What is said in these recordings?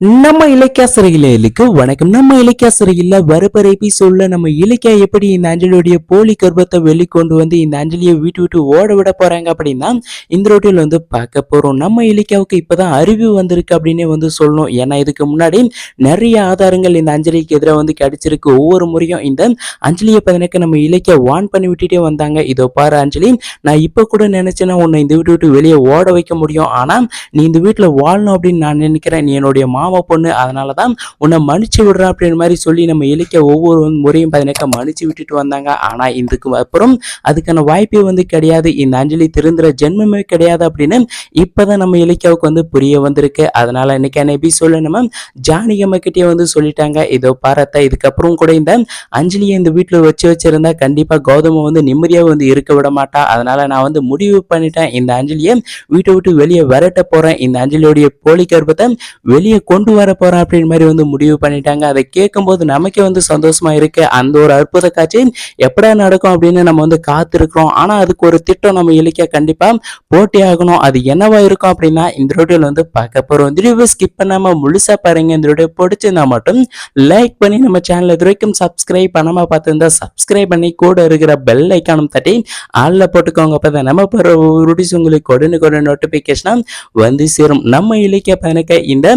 நம்ம இலக்கிய சிறையிலுக்கு வணக்கம். நம்ம இலக்கிய சிறையில வரப்போற எபிசோட்ல நம்ம இலக்கியா எப்படி இந்த அஞ்சலியுடைய போலி கர்ப்பத்தை வெளிக்கொண்டு வந்து இந்த அஞ்சலியை வீட்டு விட்டு ஓட விட போறாங்க அப்படின்னா இந்த ரோட்டில் வந்து பார்க்க போறோம். நம்ம இலக்கியாவுக்கு இப்பதான் அறிவு வந்திருக்கு அப்படின்னே வந்து சொல்லணும். ஏன்னா இதுக்கு முன்னாடி நிறைய ஆதாரங்கள் இந்த அஞ்சலிக்கு எதிராக வந்து கிடைச்சிருக்கு. ஒவ்வொரு முறையும் இந்த அஞ்சலியை பதினக்கு நம்ம இலக்கிய வான் பண்ணி விட்டுட்டே வந்தாங்க. இதோ பாரு அஞ்சலி நான் இப்ப கூட நினைச்சேன்னா உன்னை இந்த வீட்டு விட்டு வெளியே ஓட வைக்க முடியும். ஆனா நீ இந்த வீட்டுல வாழணும் அப்படின்னு நான் நினைக்கிறேன். நீ என்னுடைய மாமா பொண்ணு அதனால தான் உன்னை மன்னிச்சு விடுறேன் அப்படின்ற மாதிரி சொல்லி நம்ம இலக்கிய ஒவ்வொரு முறையும் பதினக்க மன்னிச்சு விட்டுட்டு வந்தாங்க. ஆனா இதுக்கு அப்புறம் அதுக்கான வாய்ப்பே வந்து கிடையாது. இந்த அஞ்சலி திருந்துற ஜென்மமே கிடையாது அப்படின்னு இப்பதான் நம்ம இலக்கியாவுக்கு வந்து புரிய வந்திருக்கு. அதனால இன்னைக்கான எபிசோட நம்ம ஜானகி அம்மா வந்து சொல்லிட்டாங்க. இதோ பாரத்த இதுக்கப்புறம் கூட இந்த அஞ்சலியை இந்த வீட்டில் வச்சு வச்சிருந்தா கண்டிப்பா கௌதம வந்து நிம்மதியா வந்து இருக்க விட மாட்டா. அதனால நான் வந்து முடிவு பண்ணிட்டேன். இந்த அஞ்சலியை வீட்டை விட்டு வெளியே விரட்ட போறேன். இந்த அஞ்சலியோடைய போலி கர்ப்பத்தை வெளியே கொண்டு வர போறோம் அப்படின்னு மாதிரி வந்து முடிவு பண்ணிட்டாங்க. அதை கேட்கும்போது நமக்கே வந்து சந்தோஷமா இருக்கு. அந்த ஒரு அற்புத காட்சி எப்படா நடக்கும் அப்படின்னு நம்ம வந்து காத்திருக்கிறோம். ஆனா அதுக்கு ஒரு திட்டம் நம்ம இலக்கிய கண்டிப்பா போட்டி ஆகணும். அது என்னவா இருக்கும் அப்படின்னா இந்த ரோட்டில் வந்து பார்க்க போறோம். இந்த வீடியோ ஸ்கிப் பண்ணாம முழுசா பாருங்க. இந்த வீடியோ பிடிச்சிருந்தா மட்டும் லைக் பண்ணி நம்ம சேனல் இது வரைக்கும் சப்ஸ்கிரைப் பண்ணாம பார்த்துருந்தா சப்ஸ்கிரைப் பண்ணி கூட இருக்கிற பெல் ஐக்கானும் தட்டி ஆள்ல போட்டுக்கோங்க. அப்பதான் நம்ம போகிற ரூடிஸ் உங்களுக்கு உடனுக்குடன் நோட்டிபிகேஷனா வந்து சேரும். நம்ம இலக்கிய பயனுக்க இந்த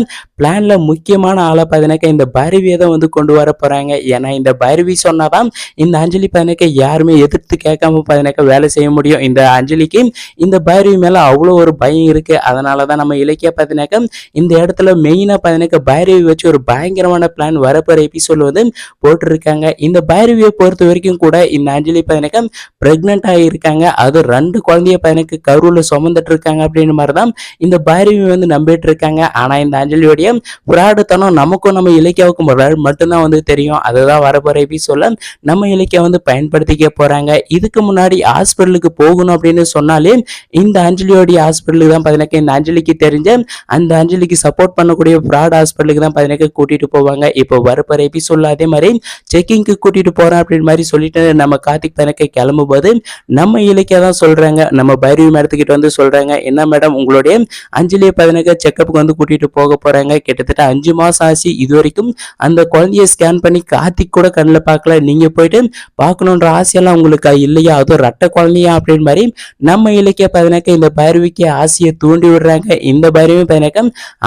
பிளான்ல முக்கியமான ஆளை பார்த்தீங்கன்னாக்கா இந்த பைரவியை தான் வந்து கொண்டு வர போறாங்க. ஏன்னா இந்த பைரவி சொன்னாதான் இந்த அஞ்சலி பார்த்தீங்கன்னாக்கா யாருமே எதிர்த்து கேட்காம பார்த்தீங்கன்னாக்கா வேலை செய்ய முடியும். இந்த அஞ்சலிக்கு இந்த பைரவி மேல அவ்வளோ ஒரு பயம் இருக்கு. அதனால தான் நம்ம இலக்கிய பார்த்தீங்கன்னாக்கா இந்த இடத்துல மெயினாக பார்த்தீங்கன்னாக்கா பைரவி வச்சு ஒரு பயங்கரமான பிளான் வரப்போற எபிசோட் வந்து போட்டிருக்காங்க. இந்த பைரவியை பொறுத்த வரைக்கும் கூட இந்த அஞ்சலி பார்த்தீங்கன்னாக்கா பிரெக்னென்ட் ஆகியிருக்காங்க அது ரெண்டு குழந்தைய பையனுக்கு கருவில் சுமந்துட்டு இருக்காங்க அப்படின்னு மாதிரி தான் இந்த பைரவி வந்து நம்பிட்டு இருக்காங்க. ஆனால் இந்த அஞ்சலியோடைய புராடத்தனம் நமக்கும் நம்ம இலக்கியாவுக்கும் மட்டும்தான் வந்து தெரியும். அதுதான் வரப்போற எபிசோட்ல நம்ம இலக்கியா வந்து பயன்படுத்திக்க போறாங்க. இதுக்கு முன்னாடி ஹாஸ்பிட்டலுக்கு போகணும் அப்படின்னு சொன்னாலே இந்த அஞ்சலியோடைய ஹாஸ்பிட்டலுக்கு தான் பார்த்தீங்கன்னா இந்த அஞ்சலிக்கு தெரிஞ்ச அந்த அஞ்சலிக்கு சப்போர்ட் பண்ணக்கூடிய ஃப்ராட் ஹாஸ்பிட்டலுக்கு தான் பார்த்தீங்கன்னா கூட்டிட்டு போவாங்க. இப்போ வரப்போற எபிசோட்ல அதே மாதிரி செக்கிங்க்கு கூட்டிட்டு போறேன் அப்படின்னு மாதிரி சொல்லிட்டு நம்ம கார்த்திக் கிளம்பும் கிளம்பும்போது நம்ம இலக்கியா தான் சொல்றாங்க. நம்ம பைரவி மேடத்துக்கிட்ட வந்து சொல்றாங்க. என்ன மேடம் உங்களுடைய அஞ்சலியை பதினக்க செக்கப்புக்கு வந்து கூட்டிட்டு போக போறாங்க? கிட்டத்தட்ட அஞ்சு மாசம் ஆச்சு. இது வரைக்கும் அந்த குழந்தைய ஸ்கேன் பண்ணி கார்த்திக் கூட கண்ணில் பார்க்கல. நீங்க போயிட்டு பார்க்கணுன்ற ஆசையெல்லாம் உங்களுக்கு இல்லையா? அதுவும் ரட்ட குழந்தையா அப்படின்னு மாதிரி நம்ம இலக்கிய பதினாக்க இந்த பைரவிக்கு ஆசையை தூண்டி விடுறாங்க. இந்த பைரவி பதினக்க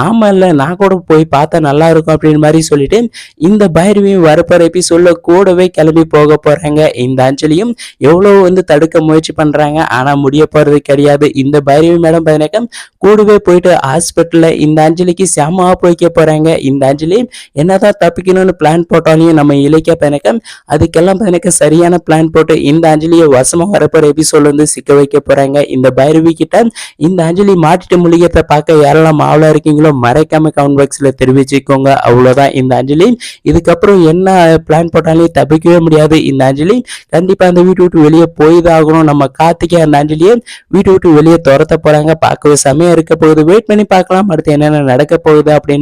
ஆமா இல்ல நான் கூட போய் பார்த்தா நல்லா இருக்கும் அப்படின்னு மாதிரி சொல்லிட்டு இந்த பைரவியும் வரப்போற சொல்ல கூடவே கிளம்பி போக போறாங்க. இந்த அஞ்சலியும் எவ்வளவு வந்து தடுக்க முயற்சி பண்றாங்க. ஆனா முடிய போறது கிடையாது. இந்த பைரவி மேடம் பதினக்கம் கூடவே போயிட்டு ஹாஸ்பிட்டல்ல இந்த அஞ்சலிக்கு செம போய் வைக்க போறாங்க. இந்த அஞ்சலி என்னதான் தப்பிக்கணும்னு பிளான் போட்டாலையும் நம்ம இலக்கிய பயணக்கம் அதுக்கெல்லாம் பயணக்க சரியான பிளான் போட்டு இந்த அஞ்சலியை வசமா வரப்போற எபிசோட்ல வந்து சிக்க வைக்க போறாங்க. இந்த பைரவி கிட்ட இந்த அஞ்சலி மாட்டிட்டு முழுகிறத பார்க்க யாரெல்லாம் மாவலா இருக்கீங்களோ மறைக்காம கமெண்ட் பாக்ஸ்ல தெரிவிச்சுக்கோங்க. அவ்வளவுதான் இந்த அஞ்சலி இதுக்கப்புறம் என்ன பிளான் போட்டாலும் தப்பிக்கவே முடியாது. இந்த அஞ்சலி கண்டிப்பா அந்த வீட்டு விட்டு வெளியே போய் தான் ஆகணும். நம்ம கார்த்திகே அந்த அஞ்சலியை வீட்டு விட்டு வெளியே துரத்த போறாங்க. பார்க்கவே செமையா இருக்க போகுது. வெயிட் பண்ணி பார்க்கலாம். அடுத்து என்னென்ன நடக்க போகுது அப்படின்னு